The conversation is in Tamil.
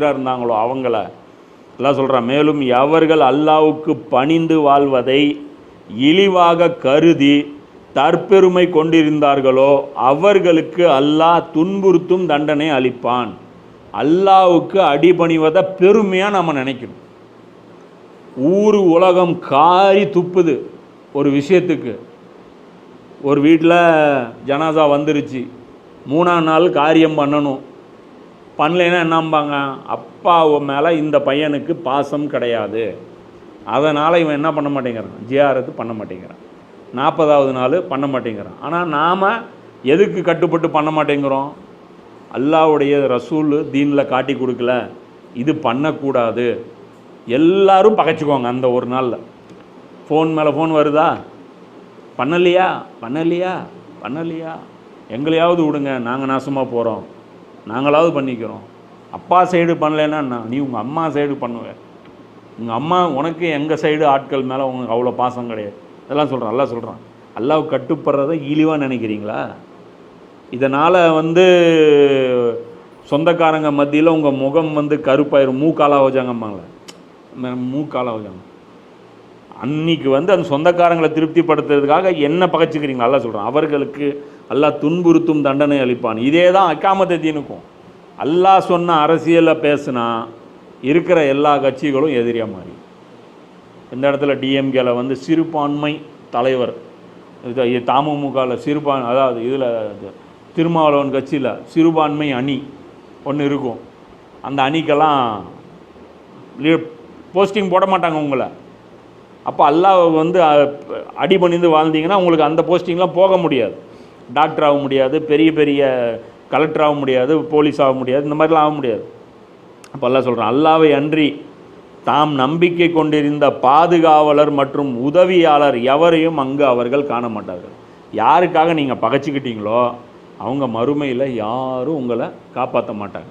இருந்தாங்களோ அவங்கள. எல்லாம் சொல்கிறான் மேலும் எவர்கள் அல்லாவுக்கு பணிந்து வாழ்வதை இழிவாக கருதி தற்பெருமை கொண்டிருந்தார்களோ அவர்களுக்கு அல்லாஹ் துன்புறுத்தும் தண்டனை அளிப்பான். அல்லாவுக்கு அடிபணிவதை பெருமையாக நம்ம நினைக்கணும். ஊர் உலகம் காரி துப்புது ஒரு விஷயத்துக்கு. ஒரு வீட்டில் ஜனாசா வந்துருச்சு. மூணாம் நாள் காரியம் பண்ணணும். பண்ணலைன்னா என்னம்பாங்க? அப்பாவு மேலே இந்த பையனுக்கு பாசம் கிடையாது. அதனால் இவன் என்ன பண்ண மாட்டேங்கிறான்? ஜியாரத்து பண்ண மாட்டேங்கிறான். நாற்பதாவது நாள் பண்ண மாட்டேங்கிறான். ஆனால் நாம் எதுக்கு கட்டுப்பட்டு பண்ண மாட்டேங்கிறோம்? அல்லாவுடைய ரசூல் தீனில் காட்டி கொடுக்கல. இது பண்ணக்கூடாது. எல்லாரும் பகைச்சிக்குவாங்க அந்த ஒரு நாளில். ஃபோன் மேலே ஃபோன் வருதா? பண்ணலையா? பண்ணலையா? பண்ணலையா? எங்களையாவது விடுங்க. நாங்கள் நாசமாக போகிறோம் நாங்களாவது பண்ணிக்கிறோம். அப்பா சைடு பண்ணலைன்னா நான் நீ உங்கள் அம்மா சைடு பண்ணுவ. உங்கள் அம்மா உனக்கு எங்கள் சைடு ஆட்கள் மேலே உங்களுக்கு அவ்வளோ பாசம் கிடையாது. இதெல்லாம் சொல்கிறான் நல்லா சொல்கிறான் அல்லாஹ் கட்டுப்படுறத இழிவாக நினைக்கிறீங்களா? இதனால் வந்து சொந்தக்காரங்க மத்தியில் உங்கள் முகம் வந்து கருப்பாயிரும். மூக்காலாக வச்சாங்கம்மாங்களே மூக்காலாக வச்சாங்க. அன்னைக்கு வந்து அந்த சொந்தக்காரங்களை திருப்திப்படுத்துறதுக்காக என்ன பகைச்சிக்கிறீங்க? நல்லா சொல்கிறான் அவர்களுக்கு அல்லா துன்புறுத்தும் தண்டனை அளிப்பான். இதே தான் அக்காமத்தை தீனுக்கும். அல்லாஹ் சொன்ன அரசியலை பேசுனா இருக்கிற எல்லா கட்சிகளும் எதிரியாக மாறி. இந்த இடத்துல டிஎம்கேல வந்து சிறுபான்மை தலைவர் இது தமுமுகவில் சிறுபான் அதாவது இதில் திருமாவளவன் கட்சியில் சிறுபான்மை அணி ஒன்று இருக்கும். அந்த அணிக்கெல்லாம் போஸ்டிங் போட மாட்டாங்க உங்களை. அப்போ அல்லாஹ் வந்து அடிபணிந்து வாழ்ந்தீங்கன்னா உங்களுக்கு அந்த போஸ்டிங்லாம் போக முடியாது. டாக்டர் ஆக முடியாது பெரிய பெரிய கலெக்டர் ஆக முடியாது போலீஸ் ஆக முடியாது இந்த மாதிரிலாம் ஆக முடியாது. அப்போ அல்லாஹ் சொல்கிறான் அல்லாவை அன்றி தாம் நம்பிக்கை கொண்டிருந்த பாதுகாவலர் மற்றும் உதவியாளர் எவரையும் அங்கு அவர்கள் காண மாட்டார்கள். யாருக்காக நீங்கள் பகைச்சிக்கிட்டீங்களோ அவங்க மறுமையில் யாரும் உங்களை காப்பாற்ற மாட்டாங்க.